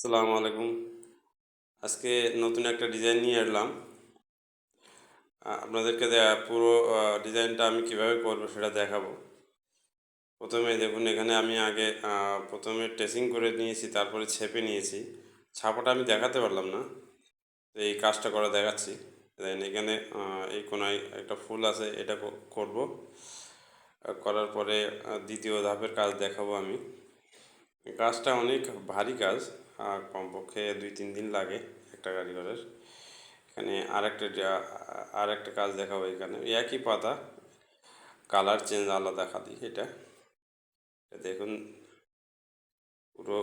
আসসালামু আলাইকুম। আজকে নতুন একটা ডিজাইন নিয়ে এলাম আপনাদেরকে পুরো ডিজাইনটা আমি কীভাবে করব সেটা দেখাবো। প্রথমে দেখুন, এখানে আমি আগে প্রথমে টেসিং করে নিয়েছি, তারপরে ছেপে নিয়েছি। ছাপাটা আমি দেখাতে পারলাম না। তো এই কাজটা করা দেখাচ্ছি। দেন এখানে এই কোনায় একটা ফুল আছে, এটা করব। করার পরে দ্বিতীয় ধাপের কাজ দেখাবো আমি। কাজটা অনেক ভারী কাজ। কমপক্ষে দুই তিন দিন লাগে একটা কারিগরের এখানে আরেকটা আর একটা কাজ দেখাবো এখানে। একই পাতা, কালার চেঞ্জ আলাদা খালি এটা। এটা দেখুন, পুরো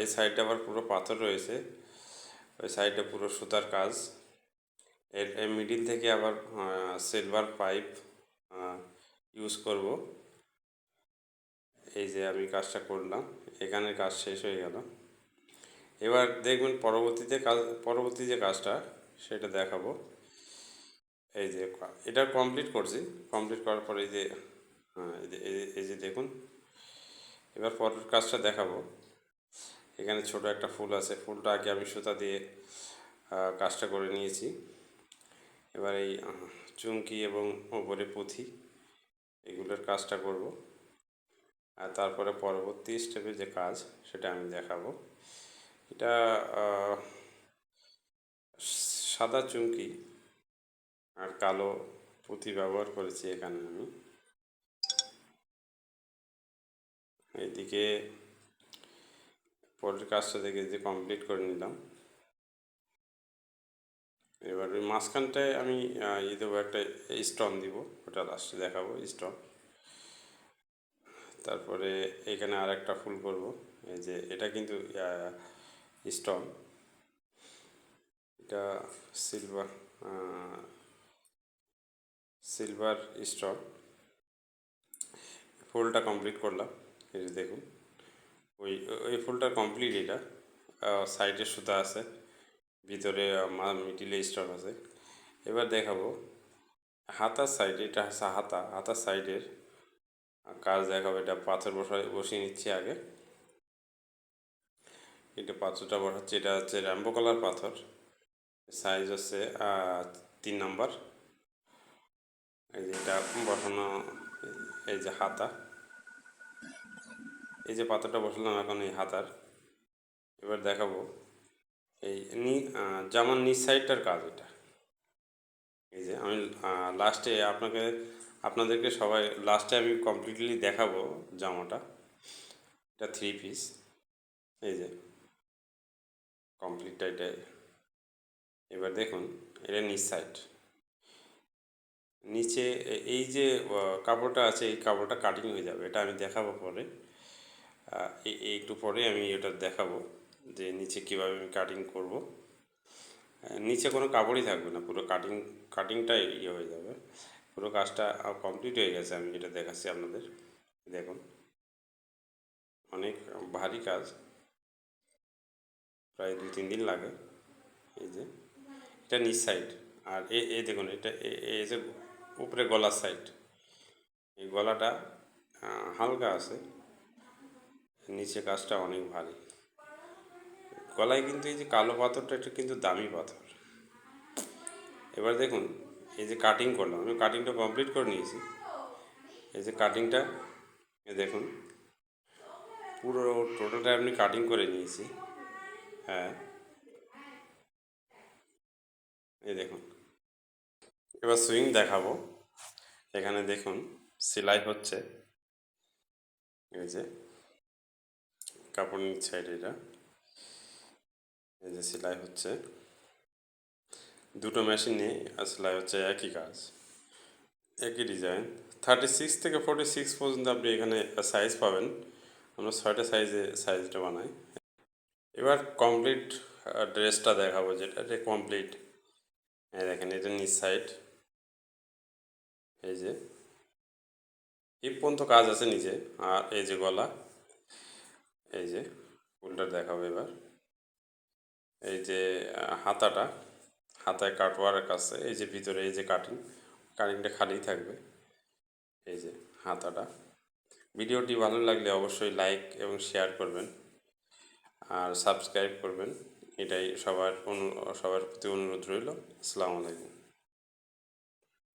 এই সাইডটা আবার পুরো পাথর রয়েছে। ওই সাইডটা পুরো সুতার কাজ। এর মিডিল থেকে আবার সিলভার পাইপ ইউজ করব। এই যে আমি কাজটা করলাম। এখানে কাজ শেষ হয়ে গেল। এবার দেখবেন পরবর্তীতে কাজ, পরবর্তী যে কাজটা, সেটা দেখাবো। এই যে, এটা কমপ্লিট করছি। কমপ্লিট করার পরে এই যে হ্যাঁ এই যে, এই যে- এই যে দেখুন। এবার পরের কাজটা দেখাবো। এখানে ছোট একটা ফুল আছে। ফুলটা আগে আমি সুতা দিয়ে কাজটা করে নিয়েছি। এবার এই চুমকি এবং ওপরে পুঁথি, এগুলোর কাজটা করব। আর তারপরে পরবর্তী স্টেপে যে কাজ, সেটা আমি দেখাবো। এটা সাদা চুমকি আর কালো পুঁতি ব্যবহার করেছি এখানে আমি। এদিকে পরের কাজটা দেখে যে কমপ্লিট করে নিলাম। এবার ওই মাঝখানটায় আমি আহ, ই দেবো একটা স্টোন দিব ওটা লাস্টে দেখাবো স্টোন তারপরে এখানে আর একটা ফুল করব। এই যে এটা কিন্তু স্টোন। এটা সিলভার সিলভার স্টোন। ফুলটা কমপ্লিট করলাম, এই দেখুন। ওই ওই ফুলটা কমপ্লিট এটা সাইডে সুতা আছে, ভিতরে মিডিলে স্টোন আছে। এবার দেখাবো, হাতার সাইডে এটা হাতা, হাতার সাইডের কাজ দেখাবো, এটা পাথর বসায় বসিয়ে নিচ্ছি আগে। এটা পাথরটা বড় হচ্ছে, এটা হচ্ছে র্যাম্বো কালার পাথর। সাইজ হচ্ছে তিন নাম্বার এই যে এটা বসানো, এই যে হাতা। এই যে পাথরটা বসালাম এখন এই হাতার। এবার দেখাবো, এই নি জামার নিচ সাইডটার কাজ এটা। এই যে আমি লাস্টে আপনাকে, আপনাদেরকে সবাই লাস্টে আমি কমপ্লিটলি দেখাবো জামাটা। এটা থ্রি পিস এই যে কমপ্লিটটা এটা এবার দেখুন, এটা নিচ সাইড নিচে এই যে কাপড়টা আছে, এই কাপড়টা কাটিং হয়ে যাবে, এটা আমি দেখাবো পরে। একটু পরে আমি এটা দেখাবো যে নিচে কীভাবে আমি কাটিং করব। নিচে কোনো কাপড়ই থাকবে না, পুরো কাটিং কাটিংটাই ইয়ে হয়ে যাবে। পুরো কাজটা কমপ্লিট হয়ে গেছে, আমি যেটা দেখাচ্ছি আপনাদের। দেখুন, অনেক ভারী কাজ। প্রায় দুই, তিন দিন লাগে। এই যে, এটা নিচ সাইড আর এ এই দেখুন, এটা এই যে উপরে গলার সাইড এই গলাটা হালকা আছে। নিচে কাজটা অনেক ভারী। গলায় কিন্তু এই যে কালো পাথরটা, এটা কিন্তু দামি পাথর। এবার দেখুন, এই যে কাটিং করলাম। আমি কাটিংটা কমপ্লিট করে নিয়েছি। এই যে কাটিংটা দেখুন, পুরো টোটালটা আপনি কাটিং করে নিয়েছি। হ্যাঁ। এই দেখুন। এবার সুইং দেখাবো। এখানে দেখুন, সেলাই হচ্ছে। এই যে কাপড় নিচ সাইড এটা। এই যে, সেলাই হচ্ছে। দুটো মেশিন সেলাই হচ্ছে একই কাজ। একই ডিজাইন থার্টি সিক্স থেকে ফোর্টি সিক্স পর্যন্ত আপনি এখানে সাইজ পাবেন। আমরা ছয়টা সাইজে সাইজটা বানাই। এবার কমপ্লিট ড্রেসটা দেখাবো যেটা এটা কমপ্লিট হ্যাঁ দেখেন, এটা নিচ সাইড এই যে হিপ পর্যন্ত কাজ আছে নিচে, আর এই যে গলা। এই যে, ফুলটা দেখাবো এবার। এই যে হাতাটা, হাতায় কাটওয়ার্ক কাছে এই যে ভিতরে এই যে কাটিং কাটিংটা খালিই থাকবে। এই যে, হাতাটা। ভিডিওটি ভালো লাগলে অবশ্যই লাইক এবং শেয়ার করবেন। আর সাবস্ক্রাইব করবেন। এটাই সবার অনু সবার প্রতি অনুরোধ রইল। আসসালামু আলাইকুম।